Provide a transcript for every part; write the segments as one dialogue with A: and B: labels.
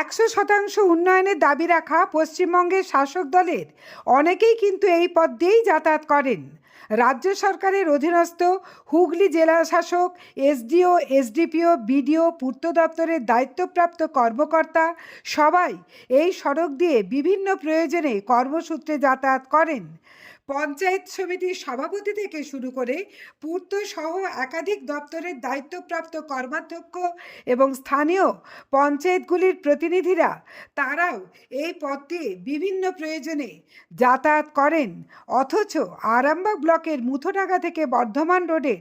A: একশো শতাংশ উন্নয়নের দাবি রাখা পশ্চিমবঙ্গের শাসক দলের অনেকেই কিন্তু এই পথ দিয়েই যাতায়াত করেন। রাজ্য সরকারের অধীনস্থ হুগলি জেলা শাসক, এসডিও, এসডিপিও, বিডিও, পূর্ত দপ্তরের দায়িত্বপ্রাপ্ত কর্মকর্তা সবাই এই সড়ক দিয়ে বিভিন্ন প্রয়োজনে কর্মসূত্রে যাতায়াত করেন। পঞ্চায়েত সমিতির সভাপতি থেকে শুরু করে পূর্ত সহ একাধিক দপ্তরের দায়িত্বপ্রাপ্ত কর্মাধ্যক্ষ এবং স্থানীয় পঞ্চায়েতগুলির প্রতিনিধিরা, তারাও এই পথে বিভিন্ন প্রয়োজনে যাতায়াত করেন। অথচ আরামবাগ ব্লকের মুথোডাঙ্গা থেকে বর্ধমান রোডের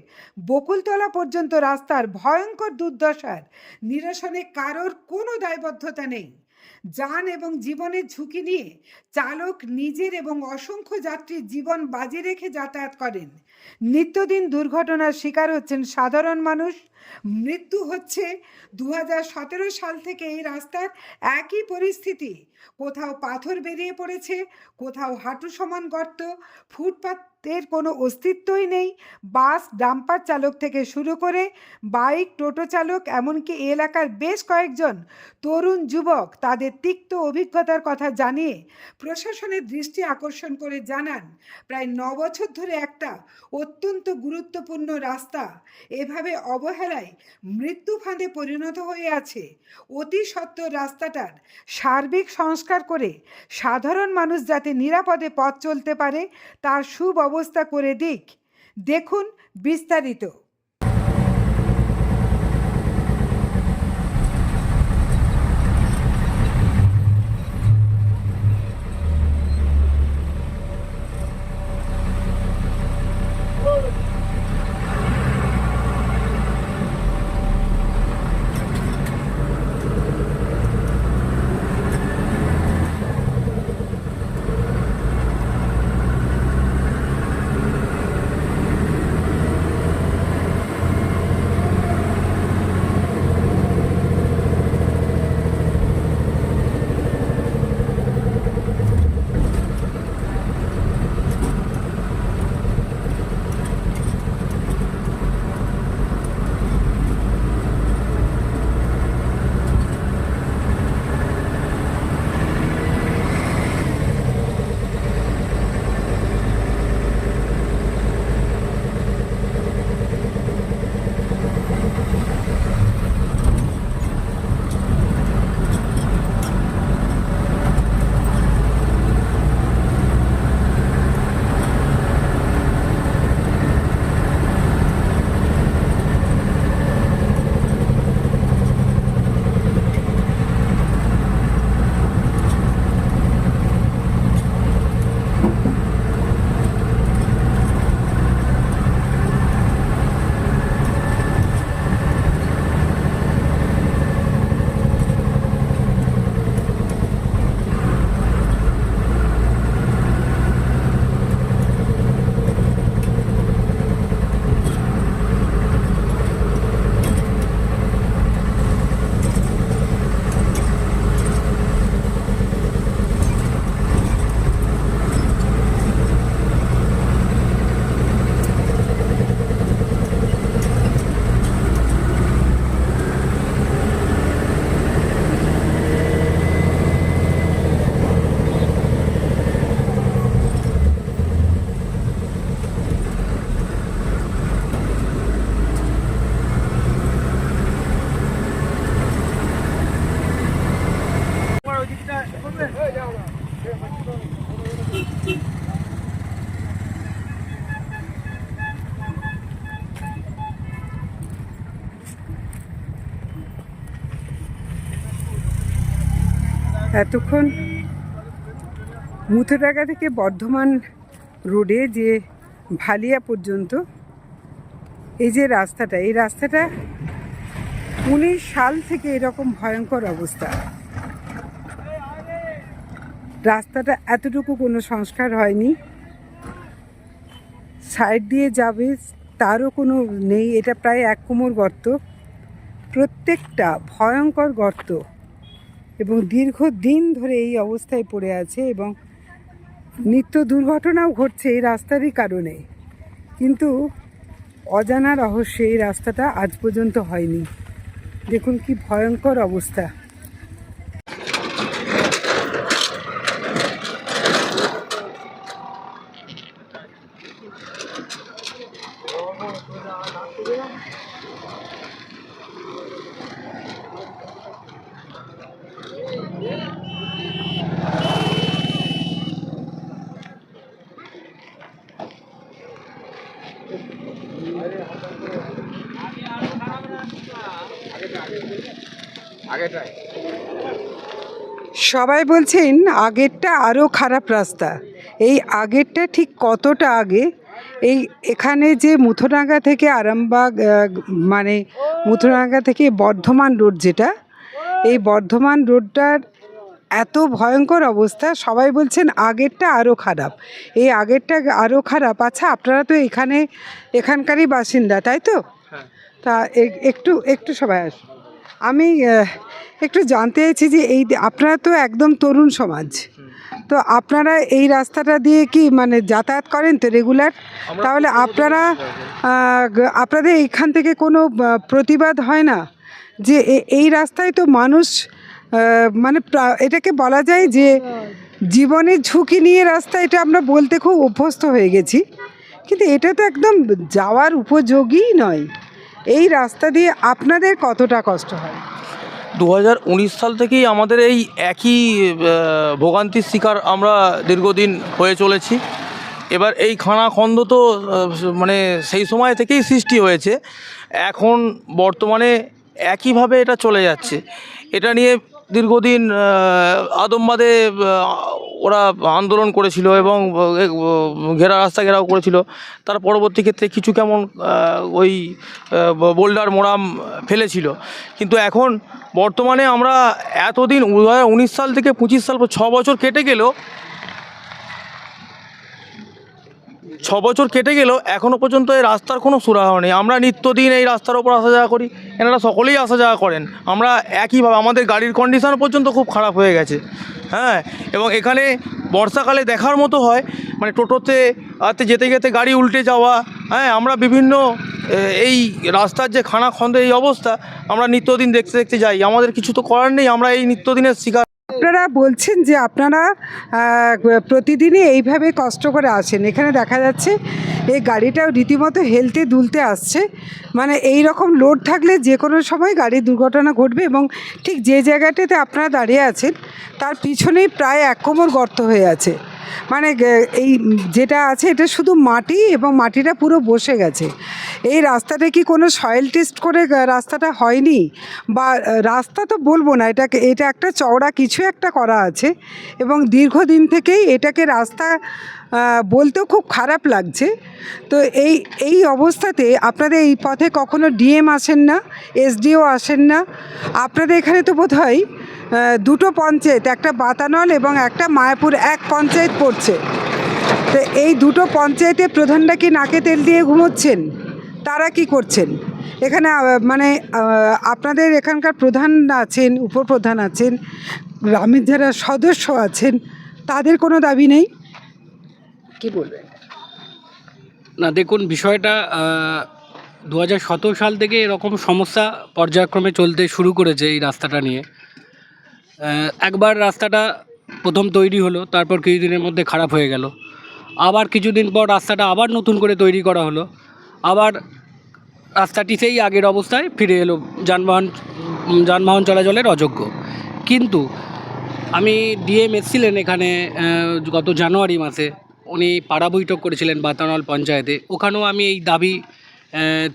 A: বকুলতলা পর্যন্ত রাস্তার ভয়ঙ্কর দুর্দশার নিরসনে কারোর কোনো দায়বদ্ধতা নেই। যান এবং জীবনের ঝুঁকি নিয়ে চালক নিজের এবং অসংখ্য যাত্রীর জীবন বাজি রেখে যাতায়াত করেন। নিত্যদিন দুর্ঘটনার শিকার হচ্ছেন সাধারণ মানুষ। মৃত্যু হচ্ছে দু হাজার সতেরো সাল থেকে এই রাস্তার একই পরিস্থিতি। কোথাও পাথর বেরিয়ে পড়েছে, কোথাও হাঁটু সমান গর্ত ফুটপাতের কোনো অস্তিত্বই নেই। বাস ডাম্পার চালক থেকে শুরু করে বাইক টোটো চালক এমনকি এলাকার বেশ কয়েকজন তরুণ যুবক তাদের তিক্ত অভিজ্ঞতার কথা জানিয়ে প্রশাসনের দৃষ্টি আকর্ষণ করে জানান, প্রায় ন বছর ধরে একটা অত্যন্ত গুরুত্বপূর্ণ রাস্তা এভাবে অবহেলায় মৃত্যু ফাঁদে পরিণত হয়ে আছে। অতি সত্ত্বর রাস্তাটার সার্বিক সংস্কার করে সাধারণ মানুষ যাতে নিরাপদে পথ চলতে পারে তার সুব্যবস্থা করে দিক। দেখুন বিস্তারিত। এতক্ষণ মুথোডাঙ্গা থেকে বর্ধমান রোডে যে ভালিয়া পর্যন্ত এই যে রাস্তাটা, এই রাস্তাটা উনিশ সাল থেকে এরকম ভয়ঙ্কর অবস্থা। রাস্তাটা এতটুকু কোনো সংস্কার হয়নি। সাইড দিয়ে যাবে তারও কোনো নেই, এটা প্রায় এক কোমর গর্ত। প্রত্যেকটা ভয়ঙ্কর গর্ত এবং দীর্ঘদিন ধরে এই অবস্থায় পড়ে আছে এবং নিত্য দুর্ঘটনাও ঘটছে এই রাস্তারই কারণে। কিন্তু অজানা রহস্যে এই রাস্তাটা আজ পর্যন্ত হয়নি। দেখুন কি ভয়ঙ্কর অবস্থা। সবাই বলছেন আগেরটা আরও খারাপ রাস্তা। এই আগেরটা ঠিক কতটা আগে? এই এখানে যে মুথুরাঙ্গা থেকে আরামবাগ মানে মুথুরাঙ্গা থেকে বর্ধমান রোড যেটা এই বর্ধমান রোডটার এত ভয়ঙ্কর অবস্থা সবাই বলছেন আগেরটা আরও খারাপ। এই আগেরটা আরও খারাপ। আচ্ছা আপনারা তো এখানে এখানকারই বাসিন্দা তাই তো? তা একটু একটু সবাই আসুন। আমি একটু জানতে চাইছি যে এই আপনারা তো একদম তরুণ সমাজ। তো আপনারা এই রাস্তাটা দিয়ে কি মানে যাতায়াত করেন তো রেগুলার? তাহলে আপনারা আপনাদের এইখান থেকে কোনো প্রতিবাদ হয় না? যে এই রাস্তায় তো মানুষ মানে এটাকে বলা যায় যে জীবনের ঝুঁকি নিয়ে রাস্তা এটা আমরা বলতে খুব অভ্যস্ত হয়ে গেছি। কিন্তু এটা তো একদম যাওয়ার উপযোগী নয়। এই রাস্তা দিয়ে আপনাদের কতটা কষ্ট হয়?
B: দু হাজার উনিশ সাল থেকেই আমাদের এই একই ভোগান্তির শিকার আমরা দীর্ঘদিন হয়ে চলেছি। এবার এই খানাখন্দ তো মানে সেই সময় থেকেই সৃষ্টি হয়েছে। এখন বর্তমানে একইভাবে এটা চলে যাচ্ছে। এটা নিয়ে দীর্ঘদিন আদমবাদে ওরা আন্দোলন করেছিল এবং ঘেরা রাস্তা ঘেরাও করেছিল। তার পরবর্তী ক্ষেত্রে কিছু কেমন ওই বোল্ডার মোরাম ফেলেছিল। কিন্তু এখন বর্তমানে আমরা এতদিন দু হাজার উনিশ সাল থেকে পঁচিশ সাল ছ বছর কেটে গেলেও ছ বছর কেটে গেলেও এখনও পর্যন্ত এই রাস্তার কোনো সুরাহা নেই। আমরা নিত্যদিন এই রাস্তার ওপর আসা যাওয়া করি। এনারা সকলেই আসা যাওয়া করেন। আমরা একইভাবে আমাদের গাড়ির কন্ডিশন পর্যন্ত খুব খারাপ হয়ে গেছে। হ্যাঁ এবং এখানে বর্ষাকালে দেখার মতো হয় মানে টোটোতে যেতে যেতে গাড়ি উল্টে যাওয়া হ্যাঁ আমরা বিভিন্ন এই রাস্তার যে খানা খন্দ এই অবস্থা, আমরা নিত্যদিন দেখতে দেখতে যাই। আমাদের কিছু তো করার নেই। আমরা এই নিত্যদিনের শিকার
A: আপনারা বলছেন যে আপনারা প্রতিদিনই এইভাবে কষ্ট করে আসেন। এখানে দেখা যাচ্ছে এই গাড়িটাও রীতিমতো হেলতে দুলতে আসছে। মানে এই রকম লোড থাকলে যে কোনো সময় গাড়ির দুর্ঘটনা ঘটবে এবং ঠিক যে জায়গাটাতে আপনারা দাঁড়িয়ে আছেন, তার পিছনেই প্রায় এক কোমর গর্ত হয়ে আছে। মানে এই যেটা আছে এটা শুধু মাটি এবং মাটিটা পুরো বসে গেছে। এই রাস্তাটা কি কোনো সয়েল টেস্ট করে রাস্তাটা হয়নি? বা রাস্তা তো বলব না, এটাকে, এটা একটা চওড়া কিছু একটা করা আছে এবং দীর্ঘদিন থেকেই এটাকে রাস্তা বলতেও খুব খারাপ লাগছে। তো এই এই অবস্থাতে আপনাদের এই পথে কখনো ডিএম আসেন না, এসডিও আসেন না। আপনাদের এখানে তো বোধ হয় দুটো পঞ্চায়েত একটা বাতানল এবং একটা মায়াপুর এক পঞ্চায়েত পড়ছে। তো এই দুটো পঞ্চায়েতে প্রধানরা কি নাকে তেল দিয়ে ঘুমোচ্ছেন? তারা কি করছেন? এখানে মানে আপনাদের এখানকার প্রধান আছেন উপপ্রধান আছেন গ্রামের যারা সদস্য আছেন তাদের কোনো দাবি নেই? কি বলবেন?
C: না দেখুন বিষয়টা দু হাজার সতেরো সাল থেকে এরকম সমস্যা পর্যায়ক্রমে চলতে শুরু করেছে এই রাস্তাটা নিয়ে। একবার রাস্তাটা প্রথম তৈরি হলো, তারপর কিছুদিনের মধ্যে খারাপ হয়ে গেল। আবার কিছুদিন পর রাস্তাটা আবার নতুন করে তৈরি করা হলো। আবার রাস্তাটি সেই আগের অবস্থায় ফিরে এলো, যানবাহন যানবাহন চলাচলের অযোগ্য। কিন্তু আমি ডিএম এসছিলেন এখানে গত জানুয়ারি মাসে। উনি পাড়া বৈঠক করেছিলেন বাতানল পঞ্চায়েতে। ওখানেও আমি এই দাবি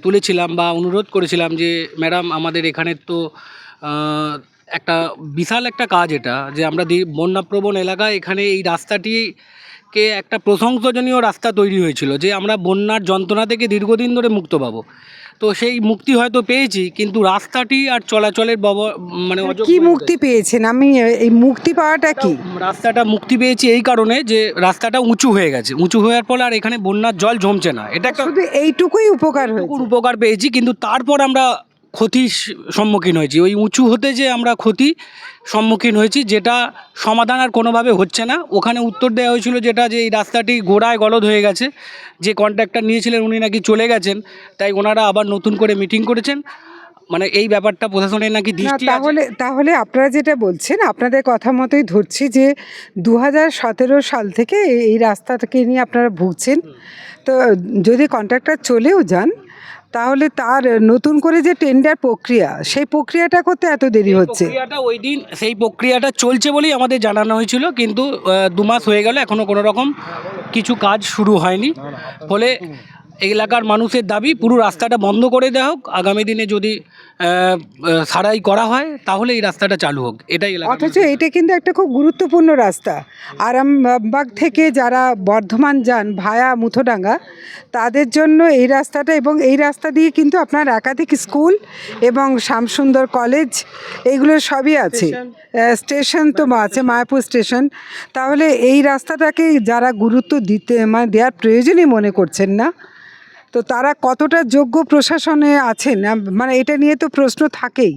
C: তুলেছিলাম বা অনুরোধ করেছিলাম যে, ম্যাডাম, আমাদের এখানে তো একটা বিশাল একটা কাজ এটা যে আমরা দি- বন্যাপ্রবণ এলাকায় এখানে এই রাস্তাটিকে একটা প্রশংসনীয় রাস্তা তৈরি হয়েছিল যে আমরা বন্যার যন্ত্রণা থেকে দীর্ঘদিন ধরে মুক্ত পাবো। তো সেই মুক্তি হয়তো পেয়েছি কিন্তু রাস্তাটি আর চলাচলের ব্যব- মানে অযোগ্য
A: কি মুক্তি পেয়েছেন? আমি এই মুক্তি পাওয়াটা কি?
C: রাস্তাটা মুক্তি পেয়েছি এই কারণে যে রাস্তাটা উঁচু হয়ে গেছে। উঁচু হওয়ার ফলে আর এখানে বন্যার জল জমছে না। এটা একটা
A: শুধু এইটুকুই উপকার
C: উপকার পেয়েছি কিন্তু তারপর আমরা ক্ষতির সম্মুখীন হয়েছি। ওই উঁচু হতে যে আমরা ক্ষতি সম্মুখীন হয়েছি যেটা সমাধান আর কোনোভাবে হচ্ছে না। ওখানে উত্তর দেওয়া হয়েছিল যেটা যে এই রাস্তাটি গোড়ায় গলদ হয়ে গেছে। যে কন্ট্রাক্টর নিয়েছিলেন উনি নাকি চলে গেছেন তাই ওনারা আবার নতুন করে মিটিং করেছেন। মানে এই ব্যাপারটা প্রশাসনের নাকি দৃষ্টি
A: তাহলে তাহলে আপনারা যেটা বলছেন আপনাদের কথা মতোই ধরছি যে দু সতেরো সাল থেকে এই- এই রাস্তাটাকে নিয়ে আপনারা ভুগছেন। তো যদি কন্ট্রাক্টর চলেও যান তাহলে তার নতুন করে যে টেন্ডার প্রক্রিয়া সেই প্রক্রিয়াটা করতে এত দেরি হচ্ছে?
C: প্রক্রিয়াটা ওই দিন সেই প্রক্রিয়াটা চলছে বলেই আমাদের জানানো হয়েছিল কিন্তু দু মাস হয়ে গেল এখনও কোনো রকম কিছু কাজ শুরু হয়নি। ফলে এলাকার মানুষের দাবি পুরো রাস্তাটা বন্ধ করে দেওয়া হোক আগামী দিনে যদি সারাই করা হয় তাহলে এই রাস্তাটা চালু হোক। এটাই
A: অথচ এটা কিন্তু একটা খুব গুরুত্বপূর্ণ রাস্তা। আরামবাগ থেকে যারা বর্ধমান যান ভায়া মুথোডাঙ্গা তাদের জন্য এই রাস্তাটা এবং এই রাস্তা দিয়ে কিন্তু আপনার একাধিক স্কুল এবং শ্যামসুন্দর কলেজ এইগুলো সবই আছে। স্টেশন তো আছে মায়াপুর স্টেশন। তাহলে এই রাস্তাটাকে যারা গুরুত্ব দিতে মানে দেওয়ার প্রয়োজনই মনে করছেন না? তো তারা কতটা যোগ্য প্রশাসনে আছেন? মানে এটা নিয়ে তো প্রশ্ন থাকেই।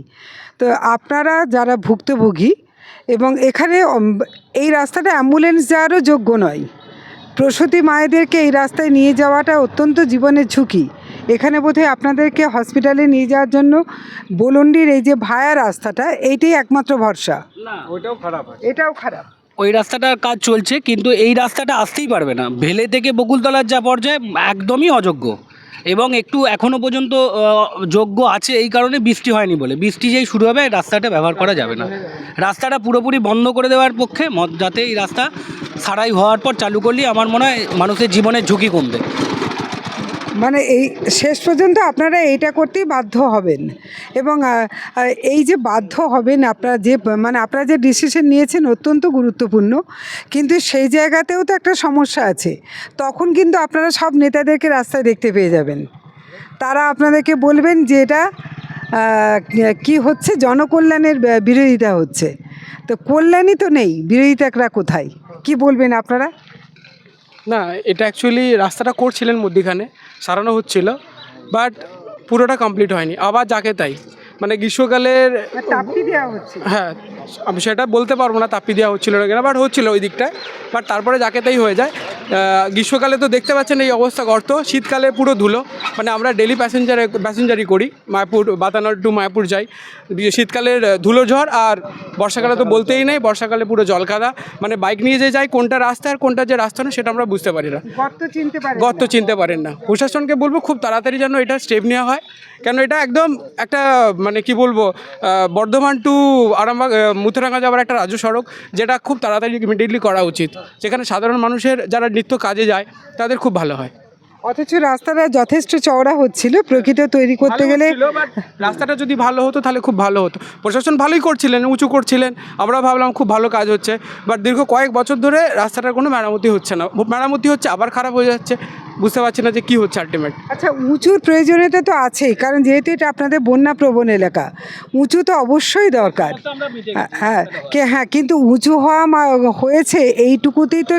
A: তো আপনারা যারা ভুক্তভোগী এবং এখানে এই রাস্তাটা অ্যাম্বুলেন্স যাওয়ারও যোগ্য নয়। প্রসূতি মায়েদেরকে এই রাস্তায় নিয়ে যাওয়াটা অত্যন্ত জীবনের ঝুঁকি। এখানে বোধহয় আপনাদেরকে হসপিটালে নিয়ে যাওয়ার জন্য বলন্ডির এই যে ভায়া রাস্তাটা এইটাই একমাত্র ভরসা।
C: না
A: এটাও খারাপ।
C: ওই রাস্তাটার কাজ চলছে কিন্তু এই রাস্তাটা আসতেই পারবে না। ভেলে থেকে বকুলতলার যা পর্যায়ে একদমই অযোগ্য। এবং একটু এখনও পর্যন্ত যোগ্য আছে এই কারণে বৃষ্টি হয়নি বলে। বৃষ্টি যেই শুরু হবে, রাস্তাটা ব্যবহার করা যাবে না। রাস্তাটা পুরোপুরি বন্ধ করে দেওয়ার পক্ষে যাতে এই রাস্তা সারাই হওয়ার পর চালু করলে আমার মনে হয় মানুষের জীবনের ঝুঁকি কমবে।
A: মানে এই শেষ পর্যন্ত আপনারা এইটা করতেই বাধ্য হবেন। এবং এই যে বাধ্য হবেন আপনারা যে মানে আপনারা যে ডিসিশন নিয়েছেন অত্যন্ত গুরুত্বপূর্ণ। কিন্তু সেই জায়গাতেও তো একটা সমস্যা আছে। তখন কিন্তু আপনারা সব নেতাদেরকে রাস্তায় দেখতে পেয়ে যাবেন। তারা আপনাদেরকে বলবেন যে এটা কি হচ্ছে? জনকল্যাণের বিরোধিতা হচ্ছে। তো কল্যাণই তো নেই। বিরোধিতাকরা কোথায়? কি বলবেন আপনারা?
D: না, এটা অ্যাকচুয়ালি রাস্তাটা করছিলেন মধ্যিখানে, সারানো হচ্ছিল বাট পুরোটা কমপ্লিট হয়নি, আবার যাকে তাই। মানে গ্রীষ্মকালের
A: তাপ্তি দেওয়া হচ্ছে
D: হ্যাঁ আমি সেটা বলতে পারব না তাপ্পি দেওয়া হচ্ছিল না কিনা বাট হচ্ছিল ওই দিকটায়। বাট তারপরে যাকে তাই হয়ে যায় গ্রীষ্মকালে তো দেখতে পাচ্ছেন এই অবস্থা গর্ত শীতকালে পুরো ধুলো। মানে আমরা ডেলি প্যাসেঞ্জারে প্যাসেঞ্জারি করি মায়াপুর বাতানোর টু মায়াপুর যাই। শীতকালের ধুলো ঝড় আর বর্ষাকালে তো বলতেই নেই বর্ষাকালে পুরো জলকাদা মানে বাইক নিয়ে যে যাই কোনটা রাস্তা আর কোনটা যে রাস্তা না সেটা আমরা বুঝতে পারি না।
A: গর্ত চিনতে পারেন
D: গর্ত চিনতে পারেন না। প্রশাসনকে বলব খুব তাড়াতাড়ি যেন এটা স্টেপ নেওয়া হয়। কেন এটা একদম একটা মানে কি বলব বর্ধমান টু আরামবাগ মুথুরাঙ্গা যাওয়ার একটা রাজ্য সড়ক যেটা খুব তাড়াতাড়ি ইমিডিয়েটলি করা উচিত। যেখানে সাধারণ মানুষের যারা নিত্য কাজে যায় তাদের খুব ভালো হয়।
A: অথচ রাস্তাটা যথেষ্ট চওড়া হচ্ছিল প্রকৃত তৈরি করতে গেলে
D: রাস্তাটা যদি ভালো হতো তাহলে খুব ভালো হতো। প্রশাসন ভালোই করছিলেন উঁচু করছিলেন আমরা ভাবলাম খুব ভালো কাজ হচ্ছে বাট দীর্ঘ কয়েক বছর ধরে রাস্তাটার কোনো মেরামতি হচ্ছে না। মেরামতি হচ্ছে আবার খারাপ হয়ে যাচ্ছে। বুঝতে পারছি না যে কী হচ্ছে আলটিমেট
A: আচ্ছা উঁচুর প্রয়োজনীয়তা তো আছেই কারণ যেহেতু এটা আপনাদের বন্যা প্রবণ এলাকা উঁচু তো অবশ্যই দরকার। হ্যাঁ, হ্যাঁ কে হ্যাঁ কিন্তু উঁচু হওয়া মা- হয়েছে এইটুকুতেই তো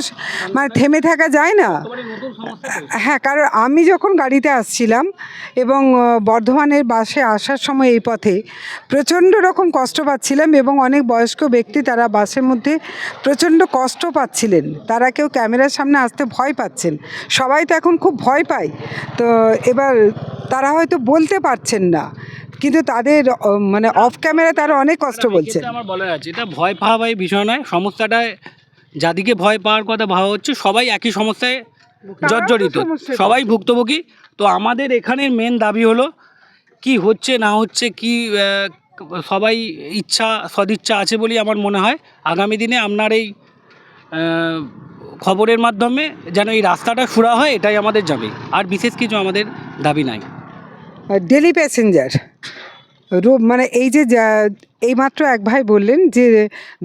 A: মানে থেমে থাকা যায় না। হ্যাঁ কারণ আমি যখন গাড়িতে আসছিলাম এবং বর্ধমানের বাসে আসার সময় এই পথে প্রচণ্ড রকম কষ্ট পাচ্ছিলাম এবং অনেক বয়স্ক ব্যক্তি তারা বাসের মধ্যে প্রচণ্ড কষ্ট পাচ্ছিলেন। তারা কেউ ক্যামেরার সামনে আসতে ভয় পাচ্ছেন। সবাই তো এখন খুব ভয় পায়। তো এবার তারা হয়তো বলতে পারছেন না। কিন্তু তাদের মানে অফ ক্যামেরা তারা অনেক কষ্ট বলছেন
C: এক্ষেত্রে আমার বলার আছে। এটা ভয় পাওয়া এই বিষয় নয়। সমস্যাটায় যাদিকে ভয় পাওয়ার কথা ভাবা হচ্ছে সবাই একই সমস্যায় জর্জরিত। সবাই ভুক্তভোগী। তো আমাদের এখানের মেন দাবি হলো কি হচ্ছে না হচ্ছে কি সবাই ইচ্ছা সদিচ্ছা আছে বলেই আমার মনে হয়। আগামী দিনে আপনার এই খবরের মাধ্যমে যেন এই রাস্তাটা সুরা হয়, এটাই আমাদের দাবি। আর বিশেষ কিছু আমাদের দাবি নাই।
A: ডেলি প্যাসেঞ্জার মানে এই যে এইমাত্র এক ভাই বললেন যে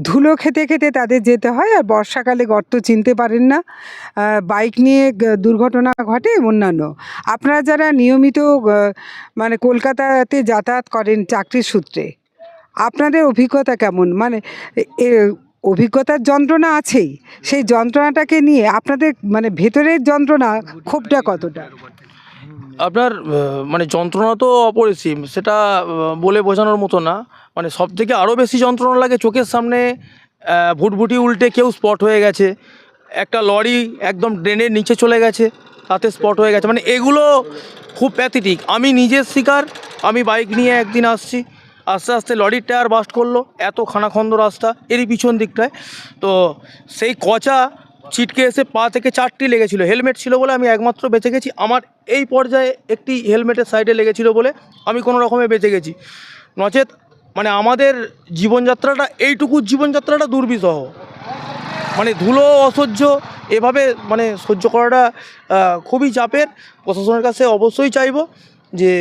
A: ধুলো খেতে খেতে তাদের যেতে হয় আর বর্ষাকালে গর্ত চিনতে পারেন না। বাইক নিয়ে দুর্ঘটনা ঘটে অন্যান্য। আপনারা যারা নিয়মিত মানে কলকাতাতে যাতায়াত করেন চাকরির সূত্রে, আপনাদের অভিজ্ঞতা কেমন? মানে অভিজ্ঞতার যন্ত্রণা আছেই। সেই যন্ত্রণাটাকে নিয়ে আপনাদের মানে ভেতরের যন্ত্রণা ক্ষোভটা কতটা?
B: আপনার মানে যন্ত্রণা তো অপরিসীম, সেটা বলে বোঝানোর মতো না। মানে সব থেকে আরও বেশি যন্ত্রণা লাগে চোখের সামনে ভুটভুটি উল্টে কেউ স্পট হয়ে গেছে। একটা লরি একদম ড্রেনের নিচে চলে গেছে, তাতে স্পট হয়ে গেছে। মানে এগুলো খুব প্যাথেটিক আমি নিজের শিকার, আমি বাইক নিয়ে একদিন আসছি। আস্তে আস্তে লরির টায়ার বাস্ট করল, এত খানাখন্দ রাস্তা, এরই পিছন দিকটায়। তো সেই কচা ছিটকে এসে পা থেকে চারটি লেগেছিল, হেলমেট ছিল বলে আমি একমাত্র বেঁচে গেছি। আমার এই পর্যায়ে একটি হেলমেটের সাইডে লেগেছিল বলে আমি কোনো রকমে বেঁচে গেছি। নচেত মানে আমাদের জীবনযাত্রাটা, এইটুকু জীবনযাত্রাটা দুর্বিষহ। মানে ধুলো, অসহ্য, এভাবে মানে সহ্য করাটা খুবই চাপের। প্রশাসনের কাছে অবশ্যই চাইব। যে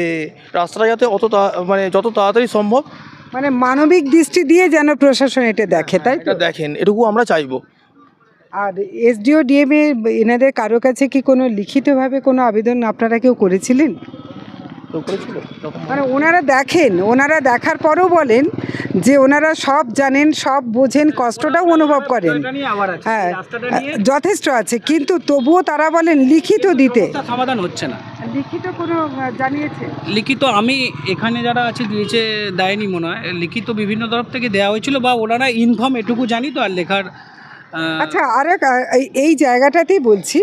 B: রাস্তাটা যাতে অত তা- মানে যত তাড়াতাড়ি সম্ভব
A: মানে মানবিক দৃষ্টি দিয়ে যেন প্রশাসন এটা দেখে তাই তো?
B: এটা দেখেন এটুকু আমরা চাইব।
A: আর এসডিও ডিএম ডিএমএ এনাদের কারও কাছে কি কোনো লিখিতভাবে কোনো আবেদন আপনারা কেউ করেছিলেন? মানে ওনারা দেখেন ওনারা দেখার পরও বলেন যে ওনারা সব জানেন সব বোঝেন কষ্টটাও অনুভব করেন।
C: এটা নিয়ে আবার আছে।
A: হ্যাঁ
C: এই রাস্তাটা নিয়ে
A: যথেষ্ট আছে কিন্তু তবুও তারা বলেন লিখিত দিতে।
C: সমাধান হচ্ছে না।
A: লিখিত কোনো জানিয়েছে?
C: লিখিত আমি এখানে যারা আছে দিয়েছে দেয়নি মনে হয়। লিখিত বিভিন্ন তরফ থেকে দেওয়া হয়েছিল বা ওনারা ইনফর্ম এটুকু জানি তো আর লেখার
A: আচ্ছা আরেক এই জায়গাটাতেই বলছি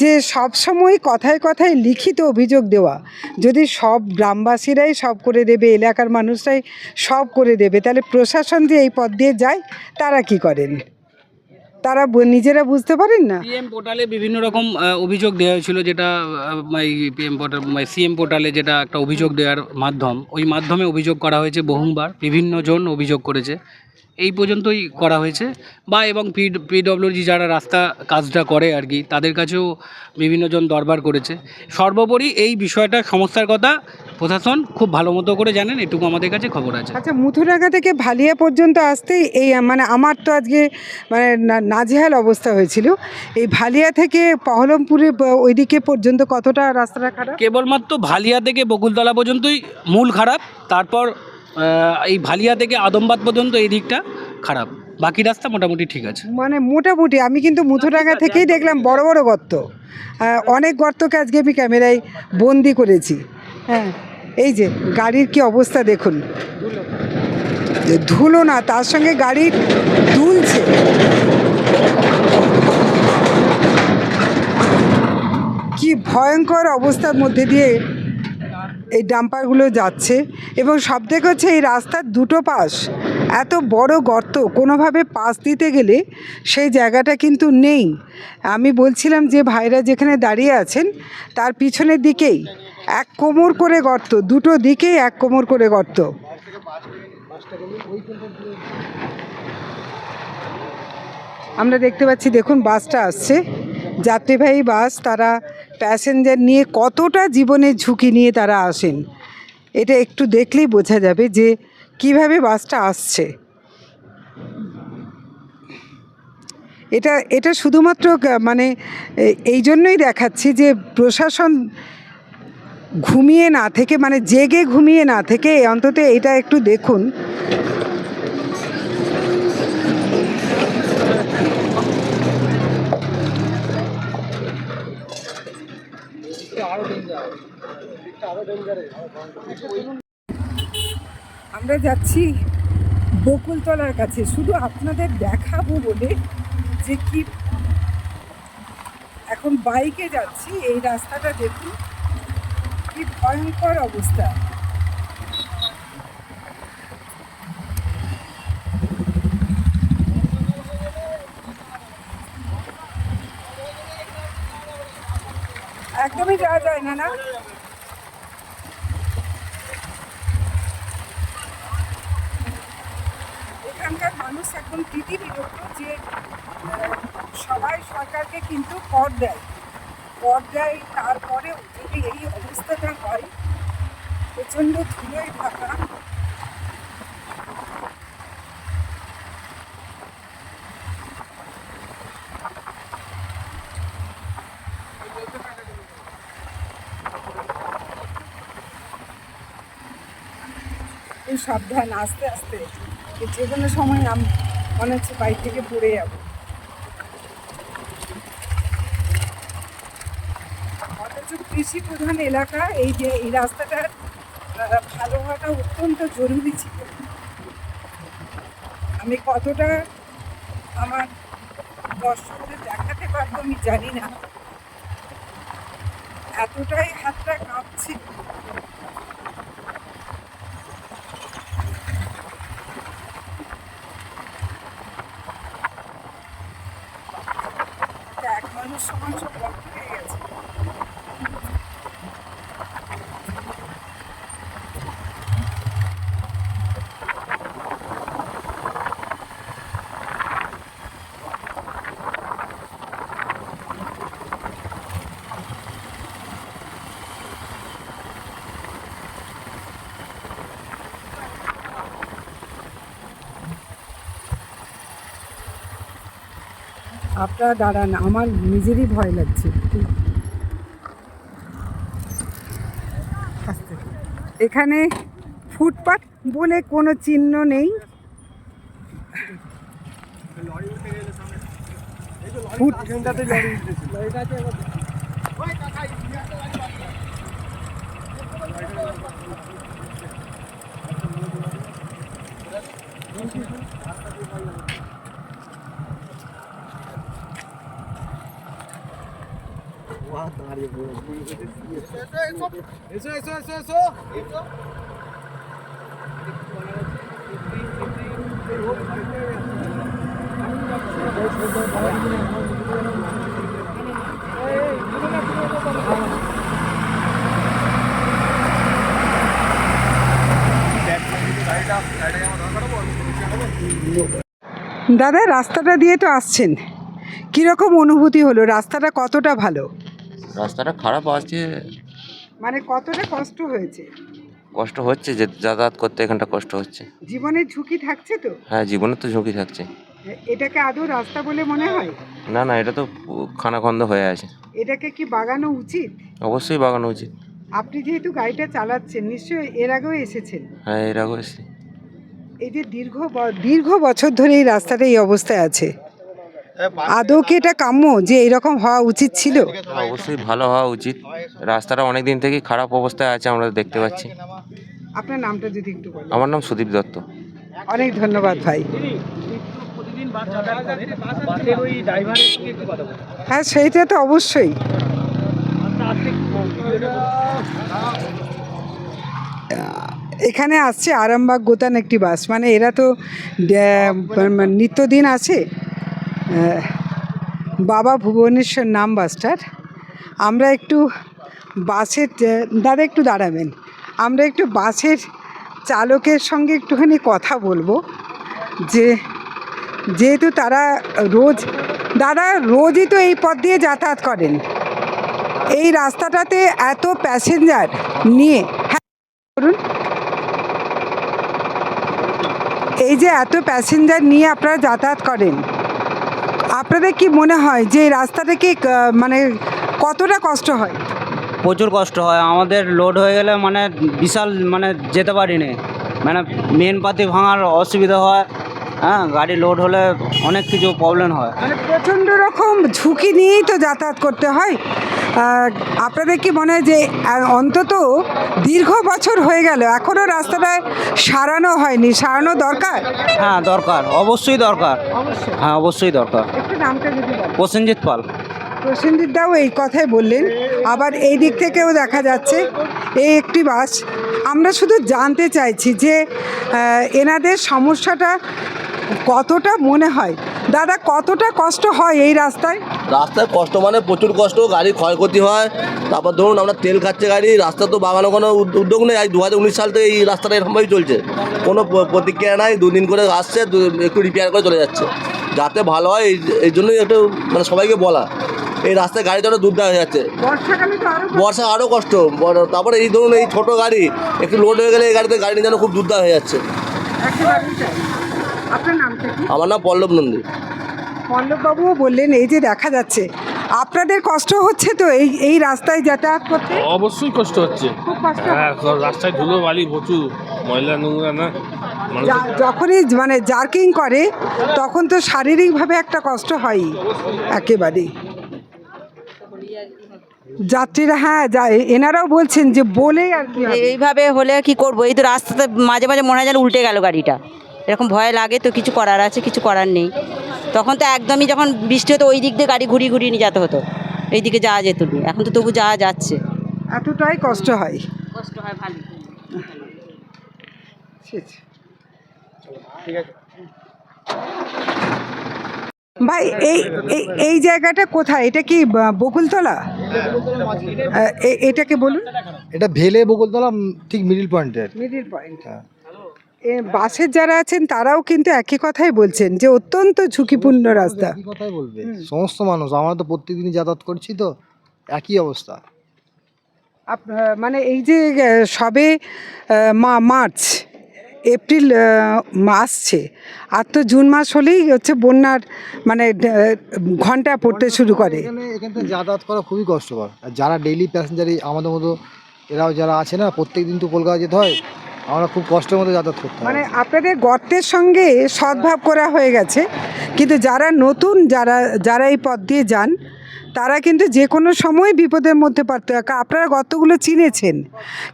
A: যে সব সময় কথায় কথায় লিখিত অভিযোগ দেওয়া। যদি সব গ্রামবাসীরাই সব করে দেবে এলাকার মানুষরাই সব করে দেবে তাহলে প্রশাসন যে এই পথ দিয়ে যায় তারা কি করেন? তারা নিজেরা বুঝতে পারেন না?
C: পিএম পোর্টালে বিভিন্ন রকম অভিযোগ দেওয়া হয়েছিল যেটা পিএম পোর্টাল সিএম পোর্টালে যেটা একটা অভিযোগ দেওয়ার মাধ্যম, ওই মাধ্যমে অভিযোগ করা হয়েছে বহুবার বিভিন্ন জন অভিযোগ করেছে। এই পর্যন্তই করা হয়েছে। বা এবং পি পিডব্লিউজি যারা রাস্তা কাজটা করে আর কি, তাদের কাছেও বিভিন্নজন দরবার করেছে। সর্বোপরি এই বিষয়টা সমস্যার কথা প্রশাসন খুব ভালো মতো করে জানেন এটুকু আমাদের কাছে খবর আছে।
A: আচ্ছা মুথুরাঙ্গা থেকে ভালিয়া পর্যন্ত আসতেই এই মানে আমার তো আজকে মানে নাজেহাল অবস্থা হয়েছিল। এই ভালিয়া থেকে পহলমপুরে ওইদিকে পর্যন্ত কতটা রাস্তাটা খারাপ?
C: কেবলমাত্র ভালিয়া থেকে বকুলতলা পর্যন্তই মূল খারাপ তারপর এই ভালিয়া থেকে আদমবাদ পর্যন্ত এই দিকটা খারাপ। বাকি রাস্তা মোটামুটি ঠিক আছে।
A: মানে মোটামুটি আমি কিন্তু মুথুরাঙ্গা থেকেই দেখলাম বড় বড় গর্ত। অনেক গর্তকে আজকে আমি ক্যামেরায় বন্দি করেছি। হ্যাঁ। এই যে গাড়ির কি অবস্থা দেখুন। ধুলো না, তার সঙ্গে গাড়ির দুলছে। কি ভয়ঙ্কর অবস্থার মধ্যে দিয়ে এই ডাম্পারগুলো যাচ্ছে এবং সব থেকে হচ্ছে এই রাস্তার দুটো পাশ, এত বড় গর্ত, কোনোভাবে পাশ দিতে গেলে সেই জায়গাটা কিন্তু নেই। আমি বলছিলাম যে ভাইরা যেখানে দাঁড়িয়ে আছেন, তার পিছনের দিকেই এক কোমর করে গর্ত, দুটো দিকেই এক কোমর করে গর্ত। আমরা দেখতে পাচ্ছি, দেখুন, বাসটা আসছে। যাত্রীবাহী বাস, তারা প্যাসেঞ্জার নিয়ে কতটা জীবনের ঝুঁকি নিয়ে তারা আসেন। এটা একটু দেখলেই বোঝা যাবে যে কীভাবে বাসটা আসছে। এটা এটা শুধুমাত্র মানে এই জন্যই দেখাচ্ছি যে প্রশাসন ঘুমিয়ে না থেকে মানে জেগে ঘুমিয়ে না থেকে অন্তত এটা একটু দেখুন। আমরা যাচ্ছি বকুলতলার কাছে। শুধু আপনাদের দেখাবো বলে যে কি এখন বাইকে যাচ্ছি, এই রাস্তাটা দেখুন। কি ভয়ঙ্কর অবস্থা? একদমই যাওয়া যায় না না? এখানকার মানুষ এখন দিদি বিরক্ত যে সবাই সরকারকে কিন্তু কর দেয়। কর দেয় তারপরেও যদি এই অবস্থাটা হয়, প্রচণ্ড ধুলোয় থাকা সাবধান, আস্তে আস্তে। যে কোনো সময় আম মনে হচ্ছে বাইক থেকে পড়ে যাব অথচ কৃষি প্রধান এলাকা, এই যে এই রাস্তাটার ভালো হওয়াটা অত্যন্ত জরুরি ছিল। আমি কতটা আমার দর্শকদের দেখাতে পারব আমি জানি না। এতটাই হাতটা কাঁপছিল এক মানুষ সমান সব রক্ত হয়ে গেছে আপনারা দাঁড়ান আমার নিজেরই ভয় লাগছে। এখানে ফুটপাত বলে কোনো চিহ্ন নেই। ফুট দাদা রাস্তাটা দিয়ে তো আসছেন। কীরকম অনুভূতি হলো? রাস্তাটা কতটা ভালো?
E: রাস্তাটা খারাপ আছে।
A: মানে কতটা কষ্ট হয়েছে?
E: কষ্ট হচ্ছে যে যাতায়াত করতে এখানটা কষ্ট হচ্ছে।
A: জীবনের ঝুঁকি থাকছে তো?
E: হ্যাঁ জীবনের তো ঝুঁকি থাকছে।
A: এটাকে আদৌ রাস্তা বলে মনে হয়?
E: না না এটা তো খানাখন্দ হয়ে আছে।
A: এটাকে কি বাগানো উচিত?
E: অবশ্যই বাগানো উচিত।
A: আপনি যেহেতু গাড়িটা চালাচ্ছেন নিশ্চয়ই এর আগেও এসেছেন।
E: হ্যাঁ এর আগে এসেছি।
A: এই যে দীর্ঘ দীর্ঘ বছর ধরে এই রাস্তাটা এই অবস্থায় আছে। আদৌ কি এটা কাম্য যে এরকম হওয়া উচিত ছিল?
E: হ্যাঁ, অবশ্যই ভালো হওয়া উচিত। রাস্তাটা অনেক দিন থেকেই খারাপ অবস্থায় আছে আমরা দেখতে পাচ্ছি।
A: আপনার নামটা যদি একটু বলেন।
E: আমার নাম সুদীপ দত্ত।
A: অনেক ধন্যবাদ ভাই। হ্যাঁ সেইটা তো অবশ্যই। এখানে আসছে আরামবাগ গোতান একটি বাস। মানে এরা তো মানে নিত্যদিন আছে? বাবা ভুবনেশ্বর নাম বাসটার। আমরা একটু বাসের, দাদা একটু দাঁড়াবেন। আমরা একটু বাসের চালকের সঙ্গে একটুখানি কথা বলব। যে, যেহেতু তারা রোজ, দাদা রোজই তো এই পথ দিয়ে যাতায়াত করেন। এই রাস্তাটাতে এত প্যাসেঞ্জার নিয়ে হ্যাঁ করুন এই যে এত প্যাসেঞ্জার নিয়ে আপনারা যাতায়াত করেন আপনাদের কি মনে হয় যে এই রাস্তাটা কি মানে কতটা কষ্ট হয়?
F: প্রচুর কষ্ট হয়। আমাদের লোড হয়ে গেলে মানে বিশাল মানে যেতে পারি না মানে মেন পাতি ভাঙার অসুবিধা হয়। হ্যাঁ গাড়ি লোড হলে অনেক কিছু প্রবলেম হয়।
A: মানে প্রচণ্ড রকম ঝুঁকি নিয়েই তো যাতায়াত করতে হয়। আপনাদের কি মনে হয় যে অন্তত দীর্ঘ বছর হয়ে গেল এখনও রাস্তাটা সারানো হয়নি? সারানো দরকার?
F: হ্যাঁ দরকার। অবশ্যই দরকার। হ্যাঁ অবশ্যই দরকার। প্রসেনজিৎ পাল।
A: প্রসেনজিৎ দাও এই কথাই বললেন। আবার এই দিক থেকেও দেখা যাচ্ছে এই একটি বাস। আমরা শুধু জানতে চাইছি যে এনাদের সমস্যাটা কতটা মনে হয়? দাদা কতটা কষ্ট হয় এই রাস্তায়?
G: রাস্তায় কষ্ট মানে প্রচুর কষ্ট গাড়ি ক্ষয়ক্ষতি হয়। তারপর ধরুন আমরা তেল খাচ্ছে গাড়ি রাস্তা তো বাগানো কোনো উদ- উদ্যোগ নেই। আজ দু হাজার উনিশ সাল থেকে এই রাস্তাটা এরকমভাবেই চলছে। কোনো প্রতিক্রিয়া নাই দুদিন করে আসছে একটু রিপেয়ার করে চলে যাচ্ছে। যাতে ভালো হয় এই এই জন্যই একটু মানে সবাইকে বলা। এই রাস্তায় গাড়ি চড়া দুর্দা হয়ে যাচ্ছে। বর্ষা আরও কষ্ট। তারপরে এই ধরুন এই ছোটো গাড়ি একটু লোড হয়ে গেলে এই গাড়িতে গাড়ি নিয়ে যেন খুব দুর্দা হয়ে যাচ্ছে।
A: আপনার নামটা কি?
G: আমার নাম পল্লব নন্দী।
A: পল্লববাবুও বললেন এই যে দেখা যাচ্ছে আপনাদের কষ্ট হচ্ছে তো এই এই রাস্তায় যাতায়াত করতে?
H: অবশ্যই কষ্ট হচ্ছে।
A: খুব কষ্ট হ্যাঁ
H: রাস্তায় ধুলো বালি প্রচুর ময়লা নোংরা না
A: যা- যখনই মানে জার্কিং করে তখন তো শারীরিকভাবে একটা কষ্ট হয়ই একেবারেই যাত্রীরা হ্যাঁ যা এনারাও বলছেন যে বলে আর কি হবে।
I: এইভাবে হলে কি করব? এই তো রাস্তাতে মাঝে মাঝে মনে হয় যেন উল্টে গেল গাড়িটা। এরকম ভয় লাগে তো কিছু করার আছে কিছু করার নেই। তখন তো একদমই যখন বৃষ্টি হতো ওই দিক দিয়ে গাড়ি ঘুরিয়ে ঘুরিয়ে নিয়ে যেতে হতো। এই দিকে যাওয়া যেত না এখন তো তবু যাওয়া যাচ্ছে।
A: এতটাই কষ্ট হয়।
I: কষ্ট হয় ভালো
A: ভাই এই এই- এই জায়গাটা কোথায়? এটা কি বকুলতলা? এ- এটাকে বলুন।
J: এটা ভেলে বকুলতলা ঠিক মিডিল পয়েন্টের
A: মিডিল পয়েন্ট বাসের যারা আছেন তারাও কিন্তু একই কথাই বলছেন যে অত্যন্ত ঝুঁকিপূর্ণ রাস্তা।
J: কথাই বলবে। সমস্ত মানুষ আমরা তো প্রত্যেকদিনই যাতায়াত করছি তো একই অবস্থা।
A: মানে এই যে সবে মা মার্চ এপ্রিল আসছে আর তো জুন মাস হলেই হচ্ছে বন্যার মানে ঘণ্টা পড়তে শুরু করে।
J: এখান থেকে যাতায়াত করা খুবই কষ্টকর। আর যারা ডেইলি প্যাসেঞ্জার আমাদের মতো এরাও যারা আছে না প্রত্যেক দিন তো কলকাতা যেতে হয় আমরা খুব কষ্টের মধ্যে যাতায়াত করতে
A: মানে আপনাদের গর্তের সঙ্গে সদ্ভাব করা হয়ে গেছে কিন্তু যারা নতুন যারা যারা এই পথ দিয়ে যান তারা কিন্তু যে কোনো সময় বিপদের মধ্যে কা- আপনারা গর্তগুলো চিনেছেন,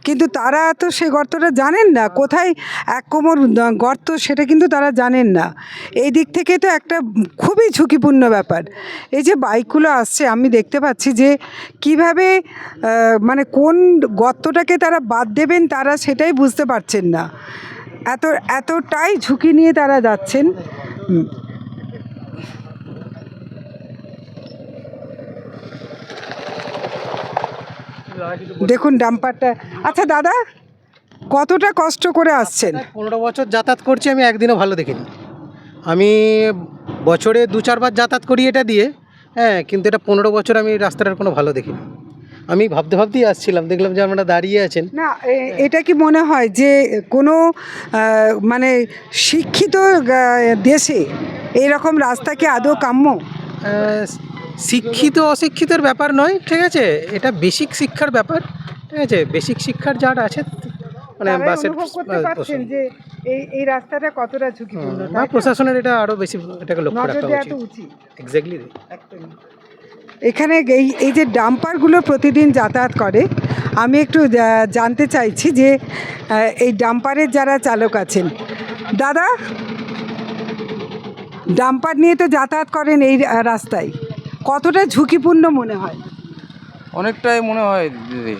A: কিন্তু তারা তো সে গর্তটা জানেন না। কোথায় এক কোমর গর্ত সেটা কিন্তু তারা জানেন না। এই দিক থেকে তো একটা খুবই ঝুঁকিপূর্ণ ব্যাপার। এই যে বাইকগুলো আসছে, আমি দেখতে পাচ্ছি যে কীভাবে মানে কোন গর্তটাকে তারা বাদ দেবেন তারা সেটাই বুঝতে পারছেন না। এত, এতটাই ঝুঁকি নিয়ে তারা যাচ্ছেন। দেখুন ডাম্পারটা। আচ্ছা দাদা কতটা কষ্ট করে আসছেন?
K: পনেরো বছর যাতায়াত করছি আমি একদিনও ভালো দেখিনি। আমি বছরে দু চারবার যাতায়াত করি এটা দিয়ে হ্যাঁ কিন্তু এটা পনেরো বছর আমি রাস্তাটার কোনো ভালো দেখিনি। আমি ভাবতে ভাবতেই আসছিলাম দেখলাম যে আপনারা দাঁড়িয়ে আছেন।
A: না এটা কি মনে হয় যে কোনো মানে শিক্ষিত দেশে এইরকম রাস্তা কি আদৌ কাম্য?
K: শিক্ষিত অশিক্ষিতর ব্যাপার নয় ঠিক আছে? এটা বেসিক শিক্ষার ব্যাপার ঠিক আছে? বেসিক শিক্ষার যারা আছে মানে বাসের
A: যে এই এই রাস্তাটা কতটা ঝুঁকিপূর্ণ
K: প্রশাসনের এটা বেশি এটাকে লক্ষ্য রাখা
A: দেওয়া
K: উচিত।
A: তো উচিত
K: এক্স্যাক্টলি
A: এখানে এই এই যে ডাম্পারগুলো প্রতিদিন যাতায়াত করে আমি একটু জানতে চাইছি যে এই ডাম্পারের যারা চালক আছেন দাদা ডাম্পার নিয়ে তো যাতায়াত করেন এই রাস্তায়। কতটা ঝুঁকিপূর্ণ মনে হয়?
L: অনেকটাই মনে হয় দিদি।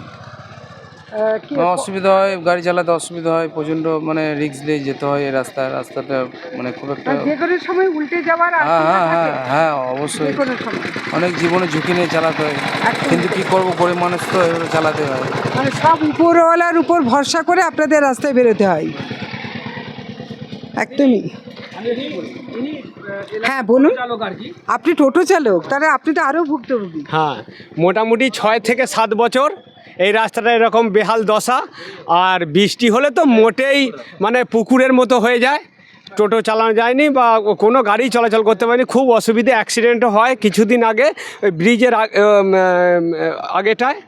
L: অসুবিধা হয় গাড়ি চালাতে অসুবিধা হয় প্রচণ্ড মানে রিক্স দিয়ে যেতে হয় এই রাস্তায় রাস্তাটা মানে খুব একটা
A: যে কোনো সময় উল্টে যাওয়ার
L: হ্যাঁ হ্যাঁ হ্যাঁ হ্যাঁ অবশ্যই। অনেক জীবনে ঝুঁকি নিয়ে চালাতে হয় কিন্তু কি করব গরিব মানুষ তো এভাবে চালাতে হয়।
A: মানে সব উপরওয়ালার উপর ভরসা করে আপনাদের রাস্তায় বেরোতে হয়। একদমই। হ্যাঁ বলুন। আপনি টোটো চালক তাহলে আপনি তো আরও ভুক্তভোগী।
M: হ্যাঁ মোটামুটি ছয় থেকে সাত বছর এই রাস্তাটা এরকম বেহাল দশা আর বৃষ্টি হলে তো মোটেই মানে পুকুরের মতো হয়ে যায়। টোটো চালানো যায়নি বা কোনো গাড়ি চলাচল করতে পারেনি খুব অসুবিধে অ্যাক্সিডেন্টও হয় কিছুদিন আগে ওই ব্রিজের আগেটায়।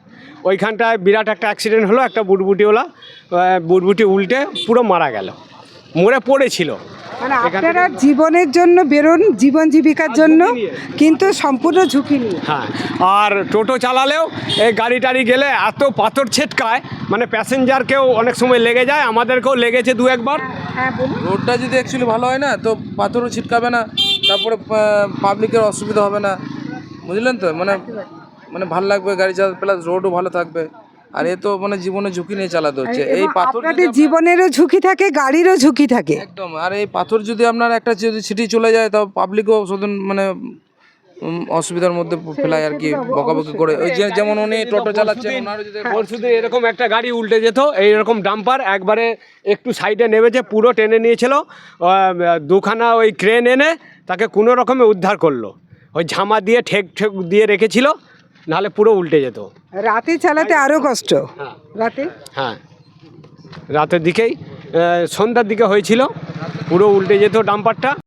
M: ওইখানটায় বিরাট একটা অ্যাক্সিডেন্ট হলো একটা বুটবুটিওয়ালা আহ, বুটবুটি উল্টে পুরো মারা গেল। মরে পড়েছিল।
A: মানে আপনারা জীবনের জন্য বেরোন জীবন জীবিকার জন্য কিন্তু সম্পূর্ণ ঝুঁকি নিয়ে।
M: হ্যাঁ আর টোটো চালালেও এই গাড়ি টাড়ি গেলে এত পাথর ছেটকায় মানে প্যাসেঞ্জারকেও অনেক সময় লেগে যায় আমাদেরকেও লেগেছে দু একবার।
A: হ্যাঁ বলুন।
L: রোডটা যদি অ্যাকচুয়ালি ভালো হয় না তো পাথরও ছিটকাবে না তারপরে পাবলিকের অসুবিধা হবে না। বুঝলেন তো? মানে মানে ভালো লাগবে গাড়ি চালাতে প্লাস রোডও ভালো থাকবে। আর এ তো মানে জীবনে ঝুঁকি নিয়ে চালাতে হচ্ছে এই পাথর
A: আপনাদের
L: আপনার-
A: ঝুঁকি থাকে গাড়িরও ঝুঁকি থাকে।
L: একদম আর এই পাথর যদি আপনার একটা যদি ছিটি চলে যায় তো পাবলিকও শুধু মানে অসুবিধার মধ্যে ফেলায় আর কি বকাবকি করে। ওই যে যেমন উনি টোটো চালাচ্ছেন
M: পরশুদিন এরকম একটা গাড়ি উল্টে যেত এইরকম ডাম্পার একবারে একটু সাইডে নেমেছে পুরো টেনে নিয়েছিল দুখানা ওই ক্রেন এনে তাকে কোনো রকমে উদ্ধার করল। ওই ঝামা দিয়ে ঠেক ঠেক দিয়ে রেখেছিল নাহলে পুরো উল্টে যেত।
A: রাতে চালাতে আরও কষ্ট। রাতে?
M: হ্যাঁ। রাতের দিকেই সন্ধ্যার দিকে হয়েছিল পুরো উল্টে যেত ডাম্পারটা।